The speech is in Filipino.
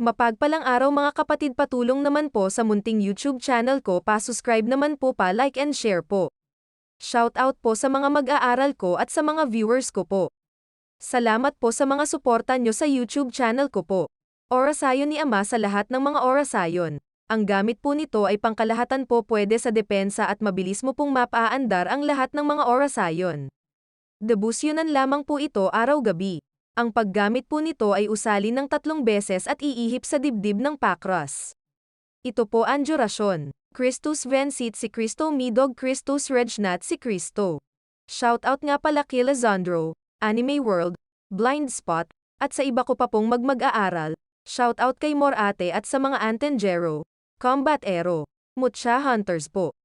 Mapagpalang araw mga kapatid patulong naman po sa munting YouTube channel ko pa-subscribe naman po pa like and share po. Shout out po sa mga mag-aaral ko at sa mga viewers ko po. Salamat po sa mga suporta nyo sa YouTube channel ko po. Orasayon ni Ama sa lahat ng mga orasayon. Ang gamit po nito ay pangkalahatan po pwede sa depensa at mabilis mo pong mapaandar ang lahat ng mga orasayon. Debusyonan lamang po ito araw-gabi. Ang paggamit po nito ay usalin ng tatlong beses at iihip sa dibdib ng pakras. Ito po ang durasyon. Christus vencit si Cristo midog Christus regnat si Cristo. Shoutout nga pala kay Lazandro, Anime World, Blind Spot, at sa iba ko pa pong magmag-aaral. Shoutout kay Morate at sa mga Antenjero, Combat Aero, Mucha Hunters po.